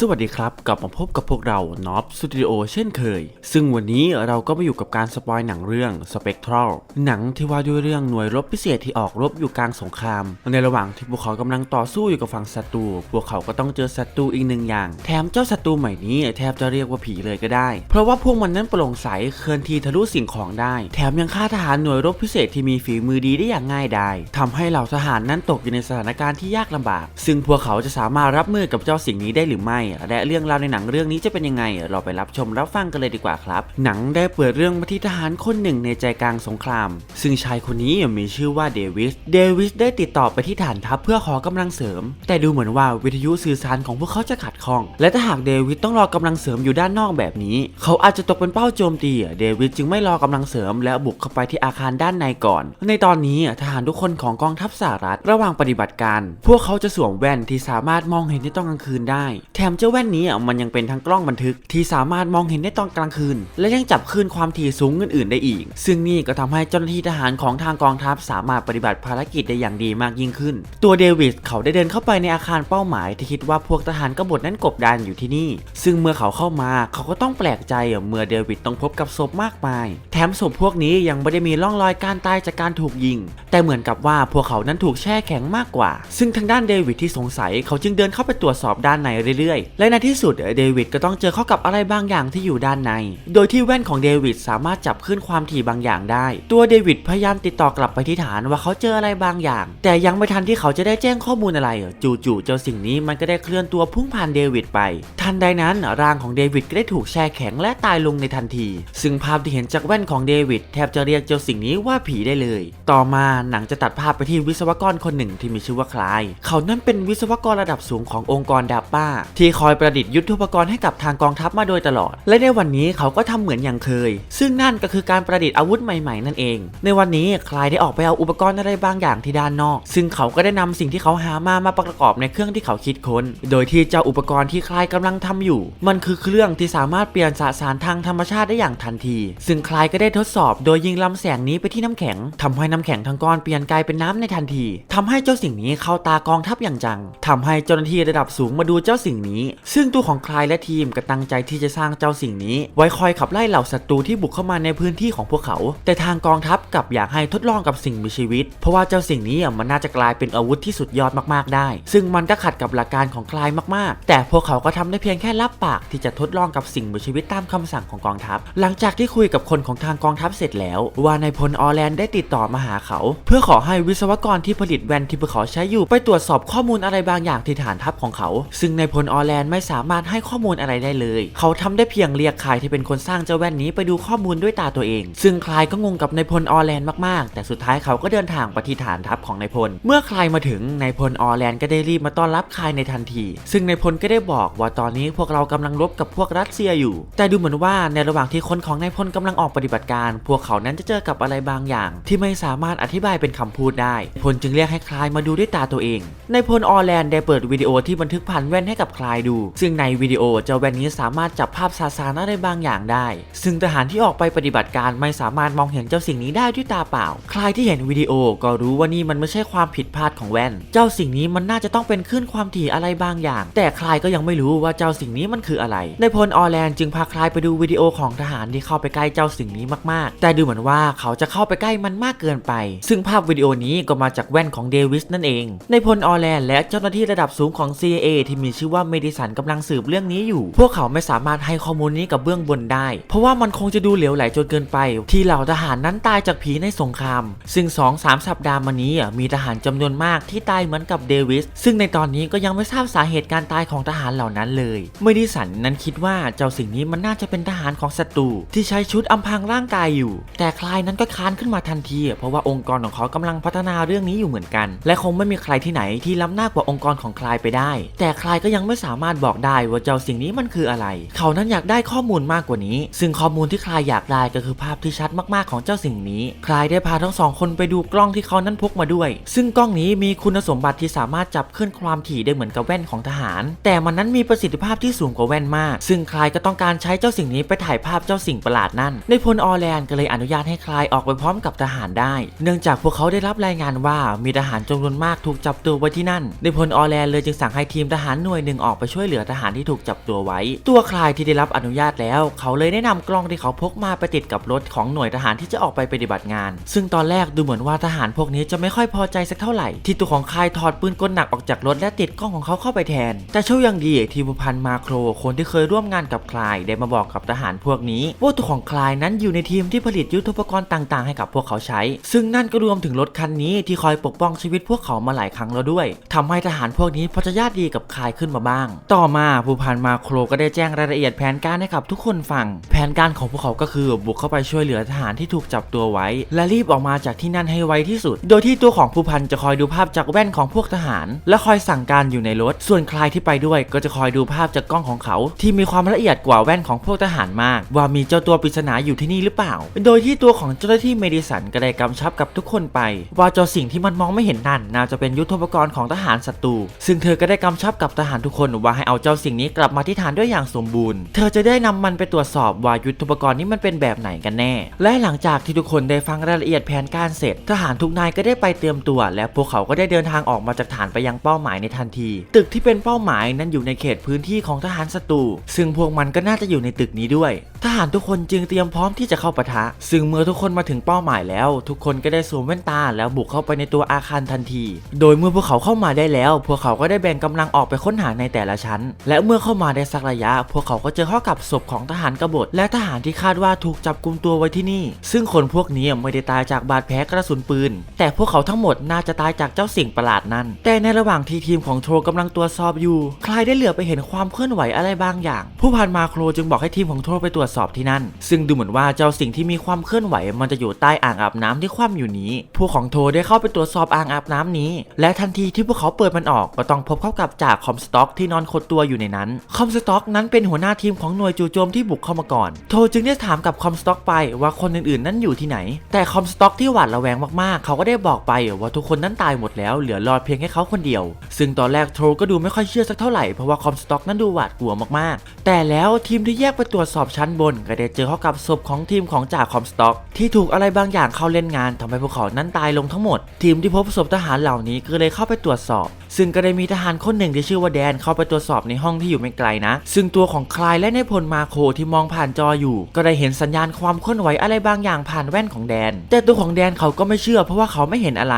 สวัสดีครับ กลับมาพบกับพวกเรา n o b Studio เช่นเคย ซึ่งวันนี้เราก็มาอยู่กับการสปอยหนังเรื่อง Spectral หนังที่ว่าด้วยเรื่องหน่วยรบพิเศษที่ออกรบอยู่กลางสงคราม ในระหว่างที่พวกเขากำลังต่อสู้อยู่กับฝั่งศัตรู พวกเขาก็ต้องเจอศัตรูอีกหนึ่งอย่าง แถมเจ้าศัตรูใหม่นี้แทบจะเรียกว่าผีเลยก็ได้ เพราะว่าพวกมันนั้นโปร่งใสเคลื่อนที่ทะลุสิ่งของได้ แถมยังฆ่าทหารหน่วยรบพิเศษที่มีฝีมือดีได้อย่างง่ายดายทำให้เหล่าทหารนั้นตกอยู่ในสถานการณ์ที่ยากลำบาก ซึ่งพวกเขาจะสามารถรับมือกับเจ้าสิ่งนี้ได้หรือไม่และเรื่องราวในหนังเรื่องนี้จะเป็นยังไง เราไปรับชมรับฟังกันเลยดีกว่าครับ หนังได้เปิดเรื่องมาที่ทหารคนหนึ่งในใจกลางสงคราม ซึ่งชายคนนี้มีชื่อว่าเดวิส เดวิสได้ติดต่อไปที่ฐานทัพเพื่อขอกำลังเสริม แต่ดูเหมือนว่าวิทยุสื่อสารของพวกเขาจะขัดข้อง และถ้าหากเดวิสต้องรอกำลังเสริมอยู่ด้านนอกแบบนี้ เขาอาจจะตกเป็นเป้าโจมตี เดวิสจึงไม่รอกำลังเสริม และบุกเข้าไปที่อาคารด้านในก่อน ในตอนนี้ทหารทุกคนของกองทัพสหรัฐระหว่างปฏิบัติการ พวกเขาจะสวมแว่นที่สามารถมองเห็นในตอนกลางคืนได้ แถมเจ้าแว่นนี้มันยังเป็นทั้งกล้องบันทึกที่สามารถมองเห็นได้ตอนกลางคืน และยังจับคลื่นความถี่สูงอื่นๆได้อีก ซึ่งนี่ก็ทำให้เจ้าหน้าที่ทหารของทางกองทัพสามารถปฏิบัติภารกิจได้อย่างดีมากยิ่งขึ้น ตัวเดวิสเขาได้เดินเข้าไปในอาคารเป้าหมายที่คิดว่าพวกทหารกบฏนั้นกบดานอยู่ที่นี่ ซึ่งเมื่อเขาเข้ามาเขาก็ต้องแปลกใจเมื่อเดวิดต้องพบกับศพมากมาย แถมศพพวกนี้ยังไม่ได้มีร่องรอยการตายจากการถูกยิง แต่เหมือนกับว่าพวกเขานั้นถูกแช่แข็งมากกว่า ซึ่งทางด้านเดวิดที่สงสัยเขาจึงเดินเข้าไปตรวจสอบด้านในเรื่อยๆ และในที่สุดเดวิดก็ต้องเจอเข้ากับอะไรบางอย่างที่อยู่ด้านใน โดยที่แว่นของเดวิดสามารถจับขึ้นความถี่บางอย่างได้ ตัวเดวิดพยายามติดต่อกลับไปที่ฐานว่าเขาเจออะไรบางอย่าง แต่ยังไม่ทันที่เขาจะได้แจ้งข้อมูลอะไร จู่ๆเจ้าสิ่งนี้มันก็ได้เคลื่อนตัวพุ่งผ่านเดวิดไป ทันใดนั้นร่างของเดวิดก็ได้ถูกแช่แข็งและตายลงในทันที ซึ่งภาพที่เห็นจากแว่นของเดวิดแทบจะเรียกเจ้าสิ่งนี้ว่าผีได้เลย ต่อมาหนังจะตัดภาพไปที่วิศวกรคนหนึ่งที่มีชื่อว่าคลาย เขานั้นเป็นวิศวกรระดับสูงขององค์กรดาป้า ที่คอยประดิษฐ์ยุทโธปกรณ์ให้กับทางกองทัพมาโดยตลอด และในวันนี้เขาก็ทำเหมือนอย่างเคย ซึ่งนั่นก็คือการประดิษฐ์อาวุธใหม่ๆ นั่นเอง ในวันนี้คลายได้ออกไปเอาอุปกรณ์อะไรบางอย่างที่ด้านนอก ซึ่งเขาก็ได้นำสิ่งที่เขาหามามาประกอบในเครื่องที่เขาคิดค้น โดยที่เจ้าอุปกรณ์ที่คลายกำลังทำอยู่ มันคือเครื่องที่สามารถเปลี่ยนสสารทางธรรมชาติได้อย่างทันที ซึ่งคลายก็ได้ทดสอบ โดยยิงลำแสงนี้ไปที่น้ำแข็งทำให้น้ำแข็งทั้งก้อนเปลี่ยนกลายเป็นน้ำในทันทีทำให้เจ้าสิ่งนี้เข้าตากองทัพอย่างจังทำให้เจ้าหน้าที่ระดับสูงมาดูเจ้าสิ่งนี้ ซึ่งตัวของคลายและทีมก็ตั้งใจที่จะสร้างเจ้าสิ่งนี้ ไว้คอยขับไล่เหล่าศัตรูที่บุกเข้ามาในพื้นที่ของพวกเขา แต่ทางกองทัพกลับอยากให้ทดลองกับสิ่งมีชีวิต เพราะว่าเจ้าสิ่งนี้มันน่าจะกลายเป็นอาวุธที่สุดยอดมากๆได้ ซึ่งมันก็ขัดกับหลักการของคลายมากๆ แต่พวกเขาก็ทำได้เพียงแค่รับปากที่จะทดลองกับสิ่งมีชีวิตตามคำสั่งของกองทัพ หลังจากที่คุยกับคนของทางกองทัพเสร็จแล้ว ว่านายพลออแลนได้ติดต่อมาหาเขาเพื่อขอให้วิศวกรที่ผลิตแวนที่พวกเขาใช้อยู่ ไปตรวจสอบข้อมูลอะไรบางอย่างที่ฐานทัพของเขา ซึ่งในพลออแลนด์ไม่สามารถให้ข้อมูลอะไรได้เลย เขาทำได้เพียงเรียกคลายที่เป็นคนสร้างเจ้าแว่นนี้ไปดูข้อมูลด้วยตาตัวเอง ซึ่งคลายก็งงกับในพลออแลนด์มากๆ แต่สุดท้ายเขาก็เดินทางไปที่ฐานทัพของในพล เมื่อคลายมาถึงในพลออแลนด์ก็ได้รีบมาต้อนรับคลายในทันที ซึ่งในพลก็ได้บอกว่าตอนนี้พวกเรากำลังรบกับพวกรัสเซียอยู่ แต่ดูเหมือนว่าในระหว่างที่คนของนายพลกำลังออกปฏิบัติการ พวกเขานั้นจะเจอกับอะไรบางอย่าง ที่ไม่สามารถอธิบายเป็นคำพูดได้ พลจึงเรียกให้คลายมาดูด้วยตาตัวเอง ในพลออแลนด์ได้เปิดวิดีโอที่บันทึกผ่านแว่นให้กับคลายดู ซึ่งในวิดีโอเจ้าแว่นนี้สามารถจับภาพสสารอะไรบางอย่างได้ ซึ่งทหารที่ออกไปปฏิบัติการไม่สามารถมองเห็นเจ้าสิ่งนี้ได้ด้วยตาเปล่า คลายที่เห็นวิดีโอก็รู้ว่านี่มันไม่ใช่ความผิดพลาดของแว่น เจ้าสิ่งนี้มันน่าจะต้องเป็นคลื่นความถี่อะไรบางอย่าง แต่คลายก็ยังไม่รู้ว่าเจ้าสิ่งนี้มันคืออะไร ในพลออแลนด์จึงพาคลายไปดูวิดีโอของทหารที่เข้าไปใกล้เจ้าสิ่งนี้มากๆ แต่ดูเหมือนว่าเขาจะเข้าไปใกล้มันมากเกินไปซึึ่งภาพวิดีโอนี้ก็มาจากแว่นของเดวิสนั่นเอง ในพลออแลนและเจ้าหน้าที่ระดับสูงของ CIA ที่มีชื่อว่าเมดิสันกำลังสืบเรื่องนี้อยู่ พวกเขาไม่สามารถให้ข้อมูลนี้กับเบื้องบนได้ เพราะว่ามันคงจะดูเหลวไหลจนเกินไป ที่เหล่าทหารนั้นตายจากผีในสงคราม ซึ่ง 2-3 สัปดาห์มานี้มีทหารจำนวนมากที่ตายเหมือนกับเดวิส ซึ่งในตอนนี้ก็ยังไม่ทราบสาเหตุการตายของทหารเหล่านั้นเลย เมดิสันนั้นคิดว่าเจ้าสิ่งนี้มันน่าจะเป็นทหารของศัตรูที่ใช้ชุดอำพรางร่างกายอยู่ แต่คลายนั้นก็ค้านขึ้นมาทันที เพราะว่าองค์กรของเขากำลังพัฒนาเรื่องนี้อยู่เหมือนกัน และคงไม่มีใครที่ไหนที่ล้ำหน้ากว่าองค์กรของคลายไปได้ แต่คลายก็ยังไม่สามารถบอกได้ว่าเจ้าสิ่งนี้มันคืออะไร เขานั้นอยากได้ข้อมูลมากกว่านี้ ซึ่งข้อมูลที่คลายอยากได้ก็คือภาพที่ชัดมากๆของเจ้าสิ่งนี้ คลายได้พาทั้งสองคนไปดูกล้องที่เขานั้นพกมาด้วย ซึ่งกล้องนี้มีคุณสมบัติที่สามารถจับเคลื่อนความถี่ได้เหมือนกับแว่นของทหาร แต่มันนั้นมีประสิทธิภาพที่สูงกว่าแว่นมาก ซึ่งคลายก็ต้องการใช้เจ้าสิ่งนี้ไปถ่ายภาพเจ้าสิ่งประหลาดนั่น ในพลออแลนก็เลยอนุญาตให้คลายออกไปพร้อมกับทหารได้ เนื่องจากพวกเขาได้รับรายงานว่ามีทหารจำนวนมากถูกจับตัวไว้ที่นั่นในพลออแลนเลยจึงสั่งให้ทีมทหารหน่วยหนึ่งออกไปช่วยเหลือทหารที่ถูกจับตัวไว้ ตัวคลายที่ได้รับอนุญาตแล้ว เขาเลยแนะนำกล้องที่เขาพกมาไปติดกับรถของหน่วยทหารที่จะออกไปปฏิบัติงาน ซึ่งตอนแรกดูเหมือนว่าทหารพวกนี้จะไม่ค่อยพอใจสักเท่าไหร่ ที่ตัวของคลายถอดปืนกลหนักออกจากรถและติดกล้องของเขาเข้าไปแทน แต่โชคยังดีที่ผู้พันมาโคร คนที่เคยร่วมงานกับคลายได้มาบอกกับทหารพวกนี้ว่าตัวของคลายนั้นอยู่ในทีมที่ผลิตยุทโธปกรณ์ต่าง ๆ ให้กับพวกเขาใช้ ซึ่งนั่นก็รวมถึงรถคันนี้ที่คอยปกป้องชีวิตพวกเขามาหลายครั้งแล้วด้วยทำให้ทหารพวกนี้พอจะญาติดีกับคลายขึ้นมาบ้าง ต่อมาผู้พันมาโครก็ได้แจ้งรายละเอียดแผนการให้กับทุกคนฟัง แผนการของพวกเขาก็คือบุกเข้าไปช่วยเหลือทหารที่ถูกจับตัวไว้ และรีบออกมาจากที่นั่นให้ไวที่สุด โดยที่ตัวของผู้พันจะคอยดูภาพจากแว่นของพวกทหาร และคอยสั่งการอยู่ในรถ ส่วนคลายที่ไปด้วยก็จะคอยดูภาพจากกล้องของเขา ที่มีความละเอียดกว่าแว่นของพวกทหารมาก ว่ามีเจ้าตัวปริศนาอยู่ที่นี่หรือเปล่า โดยที่ตัวของเจ้าหน้าที่เมดิสันก็ได้กำชับกับทุกคนไป ว่าเจ้าสิ่งที่มันมองไม่เห็นนั่นน่าจะเป็นยุทธปกรณ์ของทหารศัตรู ซึ่งเธอก็ได้กำชับกับทหารทุกคนว่าให้เอาเจ้าสิ่งนี้กลับมาที่ฐานด้วยอย่างสมบูรณ์ เธอจะได้นำมันไปตรวจสอบว่ายุทธปกรณ์นี้มันเป็นแบบไหนกันแน่ และหลังจากที่ทุกคนได้ฟังรายละเอียดแผนการเสร็จ ทหารทุกนายก็ได้ไปเตรียมตัว และพวกเขาก็ได้เดินทางออกมาจากฐานไปยังเป้าหมายในทันที ตึกที่เป็นเป้าหมายนั้นอยู่ในเขตพื้นที่ของทหารศัตรูซึ่งพวกมันก็น่าจะอยู่ในตึกนี้ด้วย ทหารทุกคนจึงเตรียมพร้อมที่จะเข้าปะทะ ซึ่งเมื่อทุกคนมาถึงเป้าหมายแล้ว ทุกคนก็ได้สวมแว่นตาแล้วบุกเข้าไปในตัวอาคารทันที โดยเมื่อพวกเขาเข้ามาได้แล้ว พวกเขาก็ได้แบ่งกำลังออกไปค้นหาในแต่ละชั้น และเมื่อเข้ามาได้สักระยะ พวกเขาก็เจอเข้ากับศพของทหารกบฏ และทหารที่คาดว่าถูกจับกุมตัวไว้ที่นี่ ซึ่งคนพวกนี้ไม่ได้ตายจากบาดแผลกระสุนปืน แต่พวกเขาทั้งหมดน่าจะตายจากเจ้าสิ่งประหลาดนั้น แต่ในระหว่างที่ทีมของโทรกำลังตรวจสอบอยู่คลายได้เหลือไปเห็นความเคลื่อนไหวอะไรบางอย่าง ผู้พันมาโครจึงบอกให้ทีมของโทรไปตรวจสอบที่นั่น ซึ่งดูเหมือนว่าเจ้าสิ่งที่มีความเคลื่อนไหว มันจะอยู่ใต้อ่างอาบน้ำที่คว่ำอยู่นี้ พวกของโทได้เข้าไปตรวจสอบอ่างอาบน้ำนี้ และทันทีที่พวกเขาเปิดมันออกก็ต้องพบเข้ากับจ่าคอมสต็อกที่นอนขดตัวอยู่ในนั้น คอมสต็อกนั้นเป็นหัวหน้าทีมของหน่วยจู่โจมที่บุกเข้ามาก่อน โทจึงได้ถามกับคอมสต็อกไปว่าคนอื่นๆ นั้นอยู่ที่ไหน แต่คอมสต็อกที่หวาดระแวงมากๆ เขาก็ได้บอกไปว่าทุกคนนั้นตายหมดแล้วเหลือรอดเพียงแค่เขาคนเดียว ซึ่งตอนแรกโทก็ดูไม่ค่อยเชื่อสักเท่าไหร่เพราะว่าคอมสต็อกนั้นดูหวาดกลัวมากๆ แต่แล้วทีมที่แยกไปตรวจสอบชั้นบนก็ได้เจอเข้ากับศพของทีมของจ่าคอมสต็อก ที่ถูกอะไรบางอย่างเข้าเล่นงานทำให้พวกเขานั้นตายลงทั้งหมด ทีมที่พบศพทหารเหล่านี้ก็เลยเข้าไปตรวจสอบ ซึ่งก็ได้มีทหารคนหนึ่งที่ชื่อว่าแดนเข้าไปตรวจสอบในห้องที่อยู่ไม่ไกลนะ ซึ่งตัวของคลายและในพลมาโคที่มองผ่านจออยู่ ก็ได้เห็นสัญญาณความเคลื่อนไหวอะไรบางอย่างผ่านแว่นของแดน แต่ตัวของแดนเขาก็ไม่เชื่อเพราะว่าเขาไม่เห็นอะไร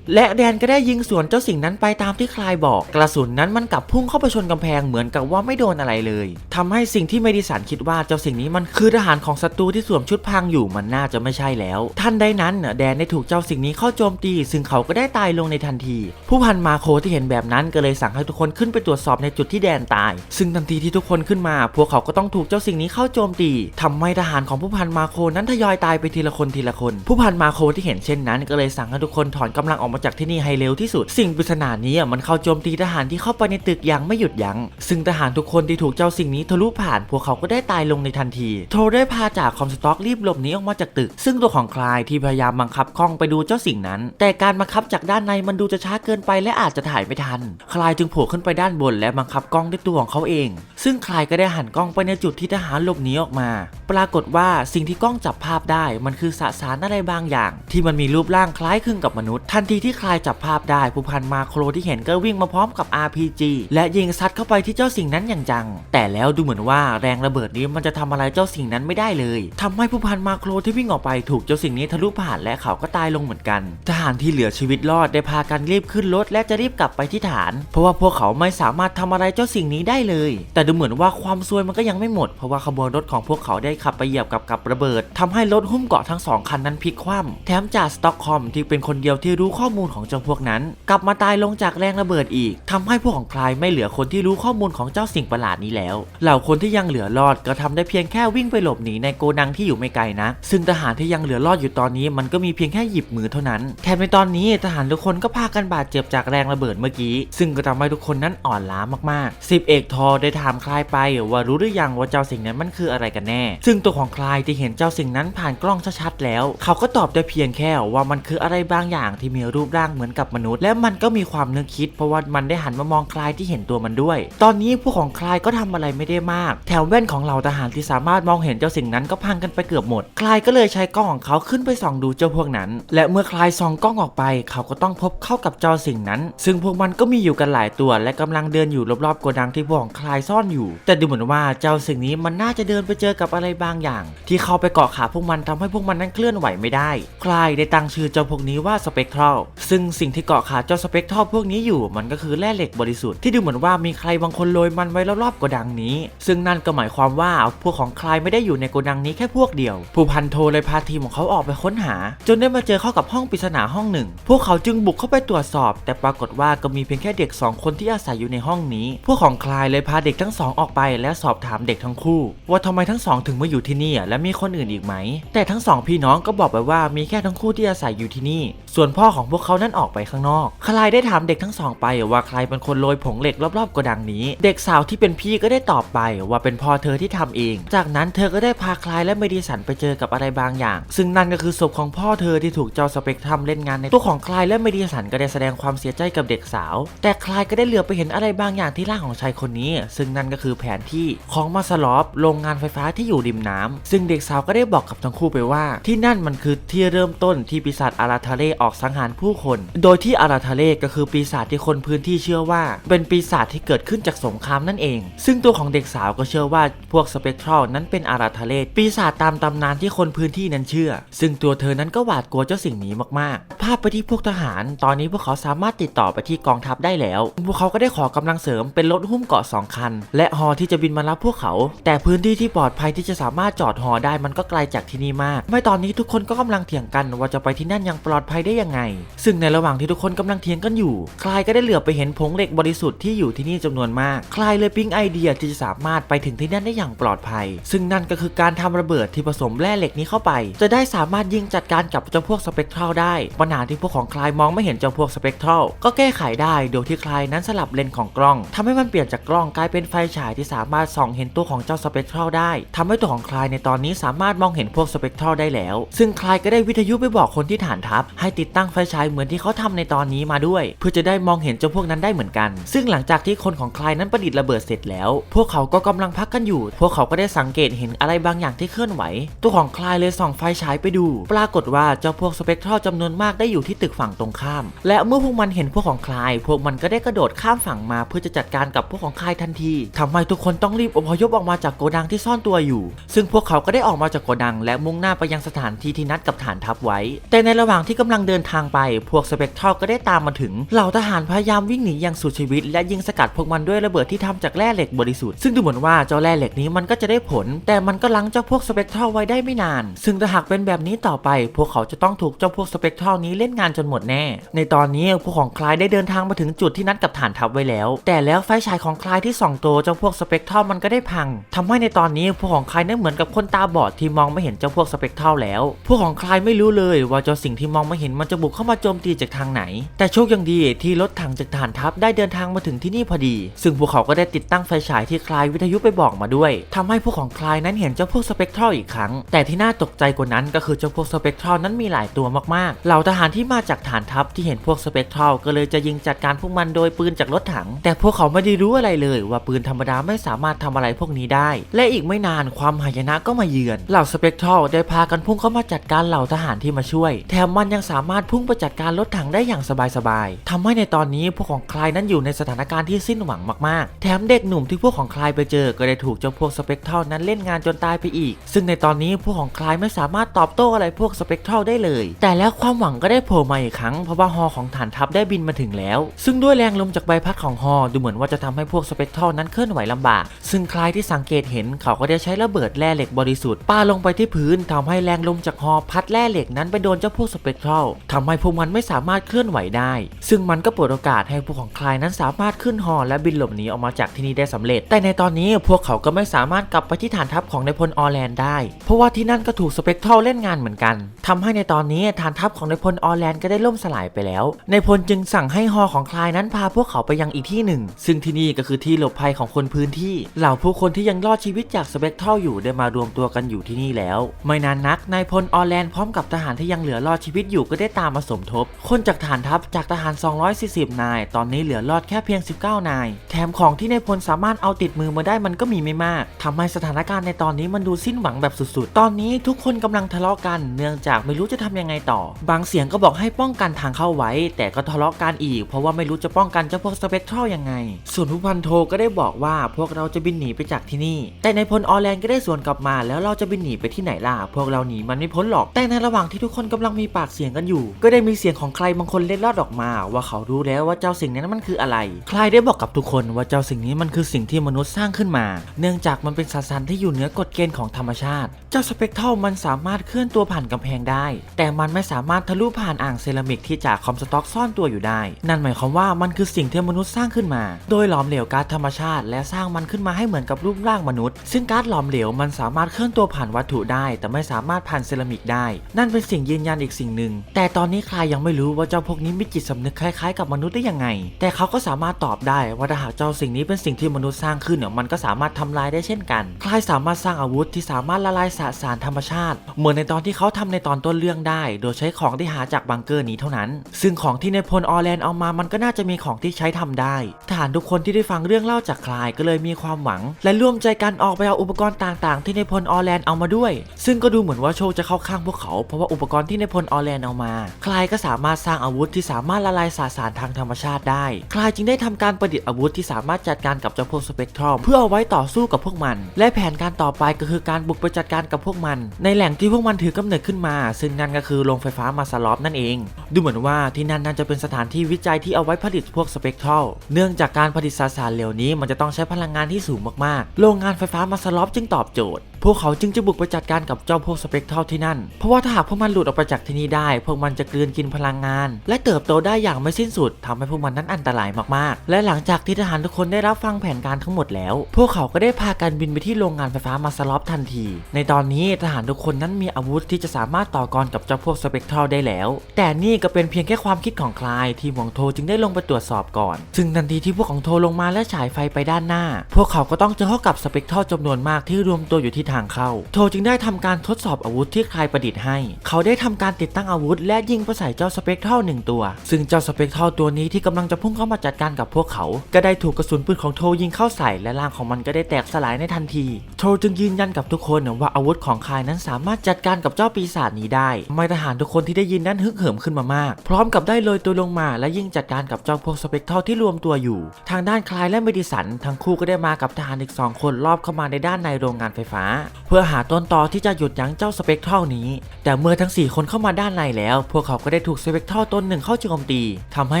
และแดนก็ได้ยิงสวนเจ้าสิ่งนั้นไปตามที่คลายบอก กระสุนนั้นมันกลับพุ่งเข้าไปชนกำแพงเหมือนกับว่าไม่โดนอะไรเลยทำให้สิ่งที่เมดิสันคิดว่าเจ้าสิ่งนี้มันคือทหารของศัตรูที่สวมชุดพรางอยู่มันน่าจะไม่ใช่แล้ว ท่านใดนั้นแดนได้ถูกเจ้าสิ่งนี้เข้าโจมตี ซึ่งเขาก็ได้ตายลงในทันที ผู้พันมาโคที่เห็นแบบนั้นก็เลยสั่งให้ทุกคนขึ้นไปตรวจสอบในจุดที่แดนตาย ซึ่งทันทีที่ทุกคนขึ้นมา พวกเขาก็ต้องถูกเจ้าสิ่งนี้เข้าโจมตีทำให้ทหารของผู้พันมาโคนั้นทยอยตายไปทีละคนทีละคน ผู้พันมาโคที่เห็นเช่นนั้น ก็เลยสั่งให้ทุกคนถอนกำลังออกมาจากที่นี่ให้เร็วที่สุด สิ่งปริศนานี้มันเข้าโจมตีทหารที่เข้าไปในตึกอย่างไม่หยุดยัง้ง ซึ่งทหารทุกคนที่ถูกเจ้าสิ่งนี้ทะลุผ่าน พวกเขาก็ได้ตายลงในทันที โทได้พาจากคอมสต็อกรีบหลบหนีออกมาจากตึก ซึ่งตัวของคลายที่พยายามบังคับกล้องไปดูเจ้าสิ่งนั้น แต่การบังคับจากด้านในมันดูจะช้าเกินไปและอาจจะถ่ายไม่ทัน คลายจึงโผล่ขึ้นไปด้านบนและบังคับกล้องด้วยตัวของเขาเอง ซึ่งคลายก็ได้หันกล้องไปในจุดที่ทหารหลบหนีออกมา ปรากฏว่าสิ่งที่กล้องจับภาพได้ มันคือสสารอะไรบางอย่าง ที่มันมีรูปร่างคล้ายคลึงกับมนุษย์ทันทีที่คลายจับภาพได้ผู้พันมาโครที่เห็นก็วิ่งมาพร้อมกับ RPG และยิงซัดเข้าไปที่เจ้าสิ่งนั้นอย่างจัง แต่แล้วดูเหมือนว่าแรงระเบิดนี้มันจะทำอะไรเจ้าสิ่งนั้นไม่ได้เลยทำให้ผู้พันมาโครที่วิ่งออกไปถูกเจ้าสิ่งนี้ทะลุผ่านและเขาก็ตายลงเหมือนกัน ทหารที่เหลือชีวิตรอดได้พากันรีบขึ้นรถและจะรีบกลับไปที่ฐาน เพราะว่าพวกเขาไม่สามารถทำอะไรเจ้าสิ่งนี้ได้เลย แต่ดูเหมือนว่าความซวยมันก็ยังไม่หมด เพราะว่าขบวนรถของพวกเขาได้ขับไปเหยียบกับกับระเบิดทำให้รถหุ้มเกาะทั้งสองคันนั้นพลิกคว่ำแถมจ่าสต็อกคอมที่เป็นคนเดียวที่รู้ข้อมูลของเจ้าพวกนั้น กลับมาตายลงจากแรงระเบิดอีกทำให้พวกของคลายไม่เหลือคนที่รู้ข้อมูลของเจ้าสิ่งประหลาดนี้แล้ว เหล่าคนที่ยังเหลือรอดก็ทำได้เพียงแค่วิ่งไปหลบหนีในโกดังที่อยู่ไม่ไกลนะ ซึ่งทหารที่ยังเหลือรอดอยู่ตอนนี้ มันก็มีเพียงแค่หยิบมือเท่านั้น แถมในตอนนี้ทหารทุกคนก็พากันบาดเจ็บจากแรงระเบิดเมื่อกี้ ซึ่งก็ทำให้ทุกคนนั้นอ่อนล้ามากๆสิบเอกทอได้ถามคลายไปว่ารู้หรือยังว่าเจ้าสิ่งนั้นมันคืออะไรกันแน่ ซึ่งตัวของคลายที่เห็นเจ้าสิ่งนั้นผ่านกล้องชัดๆแล้ว เขาก็ตอบได้เพียงแค่ว่ามันคืออะไรบางอย่างที่มีรูปร่างเหมือนกับมนุษย์ และมันก็มีความนึกคิด เพราะว่ามันได้หันมามองคลายที่เห็นตัวมันด้วย ตอนนี้พวกของคลายก็ทำอะไรไม่ได้มาก แถวแว่นของเหล่าทหารที่สามารถมองเห็นเจ้าสิ่งนั้นก็พังกันไปเกือบหมด คลายก็เลยใช้กล้องของเขาขึ้นไปส่องดูเจ้าพวกนั้น และเมื่อคลายส่องกล้องออกไป เขาก็ต้องพบเข้ากับเจ้าสิ่งนั้น ซึ่งพวกมันก็มีอยู่กันหลายตัว และกำลังเดินอยู่รอบๆโกดังที่พวกของคลายซ่อนอยู่ แต่ดูเหมือนว่าเจ้าสิ่งนี้มันน่าจะเดินไปเจอกับอะไรบางอย่าง ที่เข้าไปเกาะขาพวกมันทำให้พวกมันนั้นเคลื่อนไหวไม่ได้ คลายได้ตั้งชื่อเจ้าพวกนี้ว่าสเปกทรัลซึ่งสิ่งที่เกาะขาเจ้าสเปกทรัลพวกนี้อยู่มันก็คือแร่เหล็กบริสุทธิ์ที่ดูเหมือนว่ามีใครบางคนโรยมันไว้รอบๆโกดังนี้ ซึ่งนั่นก็หมายความว่าพวกของใคลายไม่ได้อยู่ในโกดังนี้แค่พวกเดียว ผู้พันโทเลยพาทีมของเขาออกไปค้นหา จนได้มาเจอเข้ากับห้องปริศนาห้องหนึ่ง พวกเขาจึงบุกเข้าไปตรวจสอบ แต่ปรากฏว่าก็มีเพียงแค่เด็กสองคนที่อาศัยอยู่ในห้องนี้ พวกของคลายเลยพาเด็กทั้งสองออกไปและสอบถามเด็กทั้งคู่ ว่าทำไมทั้งสองถึงมาอยู่ที่นี่และมีคนอื่นอีกไหม แต่ทั้งสองพี่น้องก็บอกไปว่ามีแค่ทั้งคู่ที่อาศัยอยู่ที่นี่ ส่วนพ่อของพวกเขานั้นออกไปข้างนอกคลายได้ถามเด็กทั้งสองไปว่าใครเป็นคนโรยผงเหล็กรอบๆโกดังนี้ เด็กสาวที่เป็นพี่ก็ได้ตอบไปว่าเป็นพ่อเธอที่ทำเอง จากนั้นเธอก็ได้พาคลายและเมดิสันไปเจอกับอะไรบางอย่าง ซึ่งนั่นก็คือศพของพ่อเธอที่ถูกเจ้าสเปกทรัมเล่นงานในตัวของคลายและเมดิสันก็ได้แสดงความเสียใจกับเด็กสาว แต่คลายก็ได้เหลือไปเห็นอะไรบางอย่างที่ร่างของชายคนนี้ ซึ่งนั่นก็คือแผนที่ของมาสลอฟโรงงานไฟฟ้าที่อยู่ริมน้ำซึ่งเด็กสาวก็ได้บอกกับทั้งคู่ไปว่า ที่นั่นมันคือที่เริ่มต้นที่ปีศาจอาราทาเลออกสังหารผู้คน โดยที่อาราทาเลก็คือปีศาจที่คนพื้นที่เชื่อว่า เป็นปีศาจที่เกิดขึ้นจากสงครามนั่นเอง ซึ่งตัวของเด็กสาวก็เชื่อว่าพวกสเปกทรัลนั้นเป็นอาราทาเลปีศาจตามตำนานที่คนพื้นที่นั้นเชื่อ ซึ่งตัวเธอนั้นก็หวาดกลัวเจ้าสิ่งนี้มากๆ ภาพไปที่พวกทหาร ตอนนี้พวกเขาสามารถติดต่อไปที่กองทัพได้แล้ว พวกเขาก็ได้ขอกำลังเสริมเป็นรถหุ้มเกาะสองคัน และฮอที่จะบินมารับพวกเขา แต่พื้นที่ที่ปลอดภัยที่จะสามารถจอดฮอได้มันก็ไกลจากที่นี่มาก ไม่ตอนนี้ทุกคนก็กำลังเถียงกันว่าจะไปที่นั่นย่างปลอดภัยได้ยังไงซึ่งในระหว่างที่ทุกคนกำลังเถียงกันอยู่ คลายก็ได้เหลือบไปเห็นผงเหล็กบริสุทธิ์ที่อยู่ที่นี่จำนวนมาก คลายเลยปิ๊งไอเดียที่จะสามารถไปถึงที่นั่นได้อย่างปลอดภัย ซึ่งนั่นก็คือการทำระเบิดที่ผสมแร่เหล็กนี้เข้าไป จะได้สามารถยิงจัดการกับเจ้าพวกสเปกทรัลได้ ปัญหาที่พวกของคลายมองไม่เห็นเจ้าพวกสเปกทรัลก็แก้ไขได้โดยที่คลายนั้นสลับเลนของกล้องทำให้มันเปลี่ยนจากกล้องกลายเป็นไฟฉายที่สามารถส่องเห็นตัวของเจ้าสเปกทรัลได้ทำให้ตัวของคลายในตอนนี้สามารถมองเห็นพวกสเปกทรัลได้แล้ว ซึ่งคลายก็ได้วิทยุไปบอกคนที่ฐานทัพให้ติดตั้งไฟฉายเหมือนที่เขาทำในตอนนี้มาด้วย เพื่อจะได้มองเห็นเจ้าพวกนั้นได้เหมือนกัน ซึ่งหลังจากที่คนของคลายนั้นประดิษฐ์ระเบิดเสร็จแล้ว พวกเขาก็กำลังพักกันอยู่ พวกเขาก็ได้สังเกตเห็นอะไรบางอย่างที่เคลื่อนไหว ตัวของคลายเลยส่องไฟฉายไปดู ปรากฏว่าเจ้าพวกสเปกทรัลจำนวนมากได้อยู่ที่ตึกฝั่งตรงข้าม และเมื่อพวกมันเห็นพวกของคลาย พวกมันก็ได้กระโดดข้ามฝั่งมา เพื่อจะจัดการกับพวกของคลายทันทีทำให้ทุกคนต้องรีบอพยพออกมาจากโกดังที่ซ่อนตัวอยู่ ซึ่งพวกเขาก็ได้ออกมาจากโกดัง และมุ่งหน้าไปยังสถานที่ที่นัดกับฐานทัพไว้ แต่ในระหว่างที่กำลังเดินทางไปพวกสเปกทรัลก็ได้ตามมาถึง เหล่าทหารพยายามวิ่งหนีอย่างสุดชีวิต และยิงสกัดพวกมันด้วยระเบิดที่ทำจากแร่เหล็กบริสุทธิ์ ซึ่งดูเหมือนว่าเจ้าแร่เหล็กนี้มันก็จะได้ผล แต่มันก็ลังเจ้าพวกสเปกทรัลไว้ได้ไม่นาน ซึ่งถ้าหากเป็นแบบนี้ต่อไป พวกเขาจะต้องถูกเจ้าพวกสเปกทรัลนี้เล่นงานจนหมดแน่ ในตอนนี้พวกของคลายได้เดินทางมาถึงจุดที่นัดกับฐานทัพไว้แล้ว แต่แล้วไฟฉายของคลายที่ส่องตัวเจ้าพวกสเปกทรัลมันก็ได้พังทำให้ในตอนนี้พวกของคลายนั้นเหมือนกับคนตาบอดที่มองไม่เห็นเจ้าพวกสเปกทรัลแล้ว พวกของคลายไม่รู้เลยว่าเจ้าสิ่งที่มองไม่เห็นมันจะบุกเข้ามาโจมตีจากทางไหน แต่โชคยังดีที่รถถังจากฐานทัพได้เดินทางมาถึงที่นี่พอดี ซึ่งพวกเขาก็ได้ติดตั้งไฟฉายที่คลายวิทยุไปบอกมาด้วยทำให้พวกของคลายนั้นเห็นเจ้าพวกสเปกทรัลอีกครั้ง แต่ที่น่าตกใจกว่านั้นก็คือเจ้าพวกสเปกทรัลนั้นมีหลายตัวมากๆ เหล่าทหารที่มาจากฐานทัพที่เห็นพวกสเปกทรัลก็เลยจะยิงจัดการพวกมันโดยปืนจากรถถัง แต่พวกเขาไม่ได้รู้อะไรเลย ว่าปืนธรรมดาไม่สามารถทำอะไรพวกนี้ได้ และอีกไม่นานความหายนะก็มาเยือน เหล่าสเปกทรัลได้พากันพุ่งเข้ามาจัดการเหล่าทหารที่มาช่วย แถมมันยังสามารถพุ่งไปจัดการรถถังได้อย่างสบายๆทำให้ในตอนนี้พวกของคลายนั้นอยู่ในสถานการณ์ที่สิ้นหวังมากๆ แถมเด็กหนุ่มที่พวกของคลายไปเจอ ก็ได้ถูกเจ้าพวกสเปกทรัลนั้นเล่นงานจนตายไปอีก ซึ่งในตอนนี้พวกของคลายไม่สามารถตอบโต้อะไรพวกสเปกทรัลได้เลย แต่แล้วความหวังก็ได้โผล่มาอีกครั้งเพราะว่าฮอของฐานทัพได้บินมาถึงแล้ว ซึ่งด้วยแรงลมจากใบพัดของฮอดูเหมือนว่าจะทำให้พวกสเปกทรัลนั้นเคลื่อนไหวลำบาก ซึ่งคลายที่สังเกตเห็นเขาก็ได้ใช้ระเบิดแร่เหล็กบริสุทธิ์ปาลงไปที่พื้นทำให้แรงลมจากฮอพัดแร่เหล็กนั้นไปโดนเจ้าพวกสเปกทรัลทำให้พวกมันมันไม่สามารถเคลื่อนไหวได้ ซึ่งมันก็เปิดโอกาสให้พวกของคลายนั้นสามารถขึ้นฮอและบินหลบหนีออกมาจากที่นี่ได้สำเร็จ แต่ในตอนนี้พวกเขาก็ไม่สามารถกลับไปที่ฐานทัพของนายพลออร์แลนด์ได้ เพราะว่าที่นั่นก็ถูกสเปกทรัลเล่นงานเหมือนกันทำให้ในตอนนี้ฐานทัพของนายพลออร์แลนด์ก็ได้ล่มสลายไปแล้วนายพลจึงสั่งให้ฮอของคลายนั้นพาพวกเขาไปยังอีกที่หนึ่ง ซึ่งที่นี่ก็คือที่หลบภัยของคนพื้นที่ เหล่าผู้คนที่ยังรอดชีวิตจากสเปกทรัลอยู่ได้มารวมตัวกันอยู่ที่นี่แล้ว ไม่นานนักนายพลออแลนด์พร้อมกับทหารที่ยังเหลือรอดชีวิตอยู่ก็ได้ตามมาสมทบ คนจากฐานทัพจากทหาร 240 นาย ตอนนี้เหลือรอดแค่เพียง 19 นาย แถมของที่ในพลสามารถเอาติดมือมาได้มันก็มีไม่มากทำให้สถานการณ์ในตอนนี้มันดูสิ้นหวังแบบสุดๆ ตอนนี้ทุกคนกำลังทะเลาะกัน เนื่องจากไม่รู้จะทำยังไงต่อ บางเสียงก็บอกให้ป้องกันทางเข้าไว้ แต่ก็ทะเลาะกันอีก เพราะว่าไม่รู้จะป้องกันเจ้าพวกสเปกทรัลยังไง ส่วนผู้พันโทก็ได้บอกว่าพวกเราจะบินหนีไปจากที่นี่ แต่ในพลออร์แลนก็ได้สวนกลับมาแล้วเราจะบินหนีไปที่ไหนล่ะ พวกเราหนีมันไม่พ้นหรอก แต่ในระหว่างที่ทุกคนกำลังมีปากเสียงกันอยู่ ก็ได้มีเสียงของใครบางคนเล็ดลอดออกมา ว่าเขารู้แล้วว่าเจ้าสิ่งนั้นมันคืออะไร ใครได้บอกกับทุกคนว่าเจ้าสิ่งนี้มันคือสิ่งที่มนุษย์สร้างขึ้นมา เนื่องจากมันเป็นสสารที่อยู่เหนือกฎเกณฑ์ของธรรมชาติ เจ้าสเปกเทัลมันสามารถเคลื่อนตัวผ่านกำแพงได้ แต่มันไม่สามารถทะลุผ่านอ่างเซรามิกที่จากคอมสต็อกซ่อนตัวอยู่ได้ นั่นหมายความว่ามันคือสิ่งที่มนุษย์สร้างขึ้นมา โดยหลอมเหลวก๊าซธรรมชาติ และสร้างมันขึ้นมาให้เหมือนกับรูปร่างมนุษย์ ซึ่งก๊าซหลอมเหลวมันสามารถเคลื่อนตัวผ่านวัตถุได้ แต่ไม่สามารถผ่านเซรามิกได้ นั่นเป็นสิ่งยืนยันอีกสิ่งหนึ่ง แต่ตอนนี้ใครยังไม่รู้ว่าเจ้าพวกนี้มีจิตสำนึกคล้ายๆกับมนุษย์ได้ยังไง แต่เขาก็สามารถตอบได้ว่าถ้าหากเจ้าสิ่งนี้เป็นสิ่งที่มนุษย์สร้างขึ้นเนี่ยมันก็สามารถทำลายได้เช่นกันใครสามารถสร้างอาวุธที่สามารถละลายสสารธรรมชาติ เหมือนในตอนที่เขาทำในตอนต้นเรื่องได้ โดยใช้ของที่หาจากบังเกอร์นี้เท่านั้น ซึ่งของที่ในพลออร์แลนด์เอามามันก็น่าจะมีของที่ใช้ทำได้ทหารทุกคนที่ได้ฟังเรื่องเล่าจากคลายก็เลยมีความหวัง และร่วมใจกันออกไปเอาอุปกรณ์ต่างๆ ที่ในพลออร์แลนด์เอามาด้วย ซึ่งก็ดูเหมือนว่าโชคจะเข้าข้างพวกเขาเพราะว่าอุปกรณ์ที่ในพลออแลนด์เอามาคลายก็สามารถสร้างอาวุธที่สามารถละลายสาสารทางธรรมชาติได้ คลายจึงได้ทำการประดิษฐ์อาวุธที่สามารถจัดการกับเจ้าพวกสเปกทรัลเพื่อเอาไว้ต่อสู้กับพวกมัน และแผนการต่อไปก็คือการบุกไปจัดการกับพวกมัน ในแหล่งที่พวกมันถือกำเนิดขึ้นมา ซึ่งนั่นก็คือโรงไฟฟ้ามาซาลอฟนั่นเอง ดูเหมือนว่าที่นั่นน่าจะเป็นสถานที่วิจัยที่เอาไว้ผลิตพวกสเปกทรัลเนื่องจากการผลิตสาสารเหลวนี้มันจะต้องใช้พลังงานที่สูงมากๆ โรงงานไฟฟ้ามาซาลอฟจึงตอบโจทย์ พวกเขาจึงจะบุกไปจัดการกับเจ้าพวกสเปกทลที่นั่น เพราะว่าถ้าหากพวกมันหลุดออกไปจากที่นี่ได้ พวกมันจะกลืนกินพลังงาน และเติบโตได้อย่างไม่สิ้นสุดทำให้พวกมันนั้นอันตรายมากๆ และหลังจากที่ทหารทุกคนได้รับฟังแผนการทั้งหมดแล้ว พวกเขาก็ได้พากันบินไปที่โรงงานไฟฟ้ามาซาลอฟทันที ในตอนนี้ทหารทุกคนนั้นมีอาวุธที่จะสามารถต่อกรกับเจ้าพวกสเปกทลได้แล้ว แต่นี่ก็เป็นเพียงแค่ความคิดของคลายที่หวงโทจึงได้ลงไปตรวจสอบก่อน ซึ่งทันทีที่พวกของโทลงมาและฉายไฟไปด้านหน้า พวกเขาก็ต้องเจอเข้ากับสเปกทลจำนวนมากที่รวมตัวอยู่ที่ทางเข้า โทจึงได้ทำการทดสอบอาวุธที่คลายประดิษฐ์ให้ เขาได้ทำการติดตั้งอาวุธ และยิงไปใส่เจ้าสเปกทรัลหนึ่งตัว ซึ่งเจ้าสเปกทรัลตัวนี้ที่กำลังจะพุ่งเข้ามาจัดการกับพวกเขา ก็ได้ถูกกระสุนปืนของโทยิงเข้าใส่และร่างของมันก็ได้แตกสลายในทันที โทจึงยืนยันกับทุกคนว่าอาวุธของคลายนั้นสามารถจัดการกับเจ้าปีศาจนี้ได้ ไม่ทหารทุกคนที่ได้ยินนั้นฮึกเหิมขึ้นมามาก พร้อมกับได้โรยตัวลงมาและยิงจัดการกับเจ้าพวกสเปกทรัลที่รวมตัวอยู่ ทางด้านคลายและเมดิสันทั้งคู่ก็ได้มากับทหารอีกสองคนรอบเข้ามาในด้านในโรงงานไฟฟ้าเพื่อหาต้นตอที่จะหยุดยั้งเจ้าสเปกทรัลนี้ แต่เมื่อทั้ง 4 คนเข้ามาด้านในแล้ว พวกเขาก็ได้ถูกสเปกทรัลตนหนึ่งเข้าโจมตีทำให้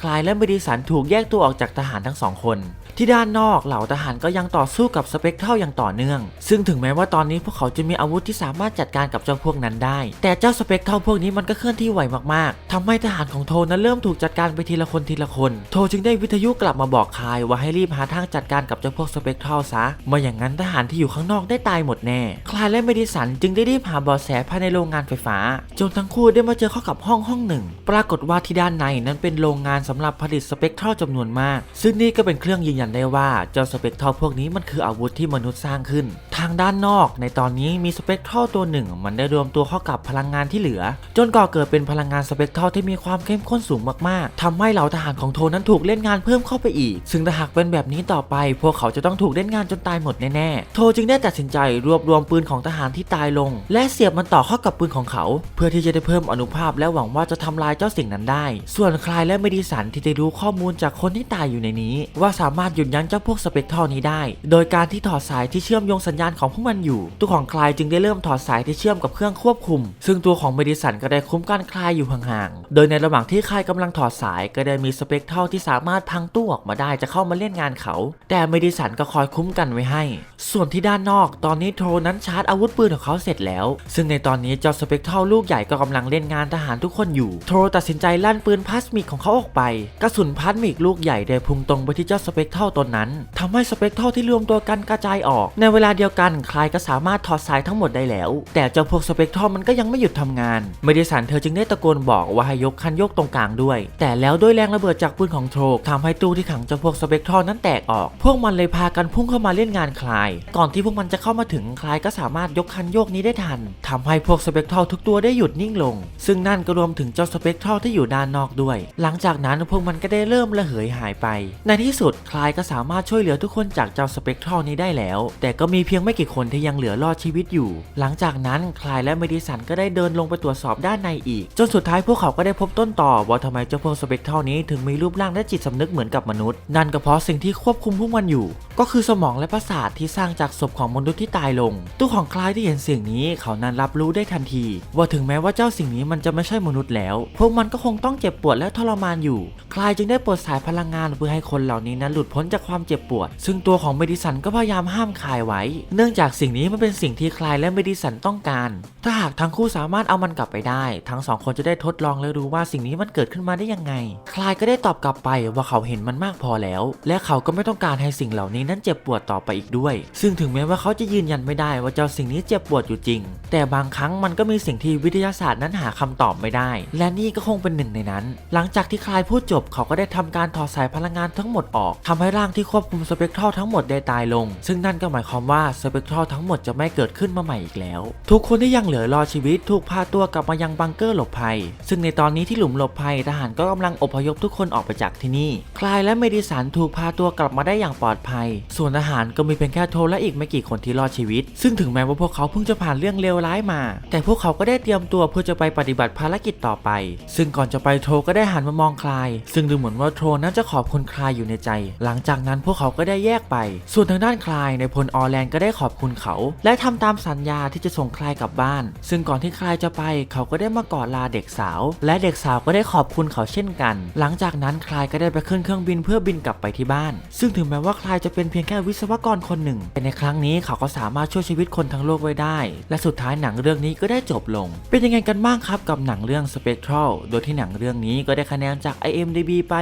คลายและเมดิสันถูกแยกตัวออกจากทหารทั้งสองคน ที่ด้านนอกเหล่าทหารก็ยังต่อสู้กับสเปกเท่าอย่างต่อเนื่อง ซึ่งถึงแม้ว่าตอนนี้พวกเขาจะมีอาวุธที่สามารถจัดการกับเจ้าพวกนั้นได้ แต่เจ้าสเปกเท่าพวกนี้มันก็เคลื่อนที่ไวมากๆทำให้ทหารของโทนั้นเริ่มถูกจัดการไปทีละคนทีละคน โทจึงได้วิทยุกลับมาบอกคายว่าให้รีบหาทางจัดการกับเจ้าพวกสเปกเท่าซะไม่อย่างนั้นทหารที่อยู่ข้างนอกได้ตายหมดแน่คลายและเมดิสันจึงได้รีบหาบาะแสภายในโรงงานไฟฟ้า จนทั้งคู่ได้มาเจอเข้ากับห้องห้องหนึ่ง ปรากฏว่าที่ด้านในนั้นเป็นโรงงานสำหรับผลิตสเปกเท่าจำนวนมาก ซึ่งนี่ก็เป็นเครื่องยืนยันได้ว่าเจ้าสเปกเท่าพวกนี้มันคืออาวุธที่มนุษย์สร้างขึ้น ทางด้านนอกในตอนนี้มีสเปกเท่าตัวหนึ่ง มันได้รวมตัวเข้ากับพลังงานที่เหลือ จนก่อเกิดเป็นพลังงานสเปกเท่าที่มีความเข้มข้นสูงมากๆทำให้เหล่าทหารของโทนั้นถูกเล่นงานเพิ่มเข้าไปอีก ซึ่งถ้าหากเป็นแบบนี้ต่อไป พวกเขาจะต้องถูกเล่นงานจนตายหมดแน่ๆโทจึงได้ตัดสินใจรวบรวมปืนของทหารที่ตายลง และเสียบมันต่อเข้ากับปืนของเขา เพื่อที่จะได้เพิ่มอนุภาพและหวังว่าจะทำลายเจ้าสิ่งนั้นได้ ส่วนคลายและเมดิสันที่ได้รู้ข้อมูลจากคนที่ตายอยู่ในนี้ ว่าสามารถหยุดยั้งเจ้าพวกสเปกทรัลนี้ได้ โดยการที่ถอดสายที่เชื่อมโยงสัญญาณของพวกมันอยู่ ตัวของคลายจึงได้เริ่มถอดสายที่เชื่อมกับเครื่องควบคุม ซึ่งตัวของเมดิสันก็ได้คุ้มกันคลายอยู่ห่างๆ โดยในระหว่างที่คลายกำลังถอดสายก็ได้มีสเปกทรัลที่สามารถพังตู้ออกมาได้จะเข้ามาเล่นงานเขา แต่เมดิสันก็คอยคุ้มกันไว้ให้ ส่วนที่ด้านนอกตอนนี้โทรนั้นชาร์จอาวุธปืนของเขาเสร็จแล้ว ซึ่งในตอนนี้เจ้าสเปกเทลลูกใหญ่ก็กำลังเล่นงานทหารทุกคนอยู่ โทรตัดสินใจลั่นปืนพลาสมิกของเขาออกไป กระสุนพลาสมิกลูกใหญ่ได้พุ่งตรงไปที่เจ้าสเปกเทลตนนั้นทำให้สเปกเทลที่รวมตัวกันกระจายออก ในเวลาเดียวกันใครก็สามารถถอดสายทั้งหมดได้แล้ว แต่เจ้าพวกสเปกเทลมันก็ยังไม่หยุดทำงานเมดิสันเธอจึงได้ตะโกนบอกว่าให้ยกคันโยกตรงกลางด้วย แต่แล้วด้วยแรงระเบิดจากปืนของโทรทำให้ตู้ที่ขังเจ้าพวกสเปกเทลนั้นแตกออก พวกมันเลยพากันพุ่งเข้ามาเล่นงานคลาย ก่อนที่พวกมันจะเข้ามาถึงคลายก็สามารถยกคันโยกนี้ได้ทันทำให้พวกสเปกเทลทุกตัวได้หยุดนิ่งลง ซึ่งนั่นก็รวมถึงเจ้าสเปกเทลที่อยู่ด้านนอกด้วย หลังจากนั้นพวกมันก็ได้เริ่มระเหยหายไป ในที่สุดคลายก็สามารถช่วยเหลือทุกคนจากเจ้าสเปกเทลนี้ได้แล้ว แต่ก็มีเพียงไม่กี่คนที่ยังเหลือรอดชีวิตอยู่ หลังจากนั้นคลายและเมดิสันก็ได้เดินลงไปตรวจสอบด้านในอีก จนสุดท้ายพวกเขาก็ได้พบต้นต่อว่าทำไมเจ้าพวกสเปกเทลนี้ถึงมีรูปร่างและจิตสำนึกเหมือนกับมนุษย์ นั่นก็เพราะสิ่งที่ควบคุมพวกมันอยู่ ก็คือสมองและประสาทที่สร้างจากศพของมนุษย์ที่ตายลงตู้ของคลายที่เห็นสิ่งนี้เขานั้นรับรู้ได้ทันที ว่าถึงแม้ว่าเจ้าสิ่งนี้มันจะไม่ใช่มนุษย์แล้ว พวกมันก็คงต้องเจ็บปวดและทรมานอยู่ คลายจึงได้ปลดสายพลังงานเพื่อให้คนเหล่านี้นั้นหลุดพ้นจากความเจ็บปวด ซึ่งตัวของเมดิสันก็พยายามห้ามคลายไว้ เนื่องจากสิ่งนี้มันเป็นสิ่งที่คลายและเมดิสันต้องการ ถ้าหากทั้งคู่สามารถเอามันกลับไปได้ ทั้งสองคนจะได้ทดลองและรู้ว่าสิ่งนี้มันเกิดขึ้นมาได้ยังไง คลายก็ได้ตอบกลับไปว่าเขาเห็นมันมากพอแล้ว และเขาก็ไม่ต้องการให้สิ่งเหล่านี้นั้นเจ็บปวดต่อไปอีกด้วย ซึ่งถึงแม้ว่าเขาจะยืนยันไม่ได้ว่าเจ้าสิ่งนี้เจ็บปวดอยู่จริง แต่บางครั้งมันก็มีสิ่งที่วิทยาศาสตร์นั้นหาคำตอบไม่ได้ และนี่ก็คงเป็นหนึ่งในนั้น หลังจากที่คลายพูดจบเขาก็ได้ทำการถอดสายพลังงานทั้งหมดออกทำให้ร่างที่ควบคุมสเปกทรัลทั้งหมดได้ตายลง ซึ่งนั่นก็หมายความว่าสเปกทรัลทั้งหมดจะไม่เกิดขึ้นมาใหม่อีกแล้ว ทุกคนที่ยังเหลือรอดชีวิตถูกพาตัวกลับมายังบังเกอร์หลบภัย ซึ่งในตอนนี้ที่หลุมหลบภัยทหารก็กำลังอพยพทุกคนออกไปจากที่นี่ คลายและเมดิสันถูกพาตัวกลับมาได้อย่างปลอดภัย ส่วนทหารก็มีเพียงแค่โทและอีกไม่กี่คนที่รอดชีวิตซึ่งถึงแม้ว่าพวกเขาเพิ่งจะผ่านเรื่องเลวร้ายมา แต่พวกเขาก็ได้เตรียมตัวเพื่อจะไปปฏิบัติภารกิจต่อไป ซึ่งก่อนจะไปโทก็ได้หันมามองคลาย ซึ่งดูเหมือนว่าโทนั้นจะขอบคุณคลายอยู่ในใจ หลังจากนั้นพวกเขาก็ได้แยกไป ส่วนทางด้านคลายในพลออร์แลนด์ก็ได้ขอบคุณเขา และทำตามสัญญาที่จะส่งคลายกลับบ้าน ซึ่งก่อนที่คลายจะไป เขาก็ได้มากอดลาเด็กสาว และเด็กสาวก็ได้ขอบคุณเขาเช่นกัน หลังจากนั้นคลายก็ได้ไปขึ้นเครื่องบินเพื่อบินกลับไปที่บ้าน ซึ่งถึงแม้ว่าคลายจะเป็นเพียงแค่วิศวกรคนหนึ่งแต่ในครั้งนี้เขาก็สามารถช่วยชีวิตคนทั้งโลกไว้ได้ และสุดท้ายหนังเรื่องนี้ก็ได้จบลง เป็นยังไงกันบ้างครับกับหนังเรื่อง Spectral โดยที่หนังเรื่องนี้ก็ได้คะแนนจาก IMDb ไป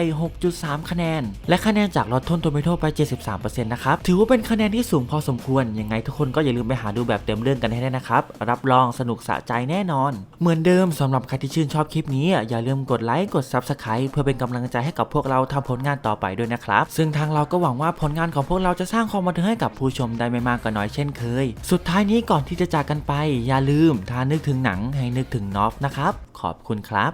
6.3 คะแนน และคะแนนจาก Rotten Tomato ไป 73%นะครับ ถือว่าเป็นคะแนนที่สูงพอสมควร ยังไงทุกคนก็อย่าลืมไปหาดูแบบเต็มเรื่องกันให้ได้นะครับ รับรองสนุกสะใจแน่นอน เหมือนเดิมสำหรับใครที่ชื่นชอบคลิปนี้ อย่าลืมกดไลค์ กด Subscribe เพื่อเป็นกำลังใจให้กับพวกเราทำผลงานต่อไปด้วยนะครับ ซึ่งทางเราก็หวังว่าผลงานของพวกเราจะสร้างความบันเทิงให้กับผู้ชมได้ไม่มากก็น้อยเช่นเคยสุดท้ายนี้ก่อนที่จะจากกันไป อย่าลืมถ้านึกถึงหนังให้นึกถึงนอฟนะครับ ขอบคุณครับ